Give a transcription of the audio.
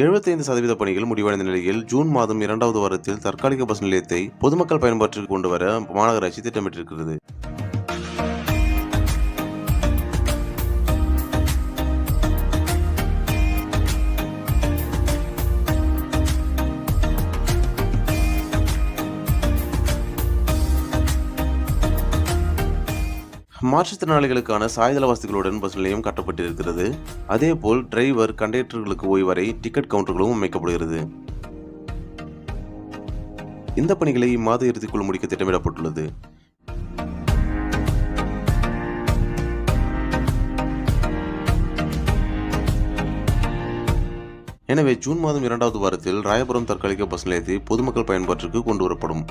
75% சதவீத பணிகள் முடிவடைந்த நிலையில் ஜூன் மாதம் இரண்டாவது வாரத்தில் தற்காலிக பஸ் நிலையத்தை பொதுமக்கள் பயன்பாட்டிற்கு கொண்டு வர மாநகராட்சி திட்டமிட்டிருக்கிறது. மாற்றுத்திறனாளிகளுக்கான சாய்தள வசதிகளுடன் பஸ் நிலையம் கட்டப்பட்டிருக்கிறது. அதேபோல் டிரைவர் கண்டக்டர்களுக்கு ஓய்வரை டிக்கெட் கவுண்டர்களும் அமைக்கப்படுகிறது. இந்த பணிகளை இம்மாத இறுதிக்குள் முடிக்க திட்டமிடப்பட்டுள்ளது. எனவே ஜூன் மாதம் இரண்டாவது வாரத்தில் ராயபுரம் தற்காலிக பஸ் நிலையத்தை பொதுமக்கள் பயன்பாட்டிற்கு கொண்டு வரப்படும்.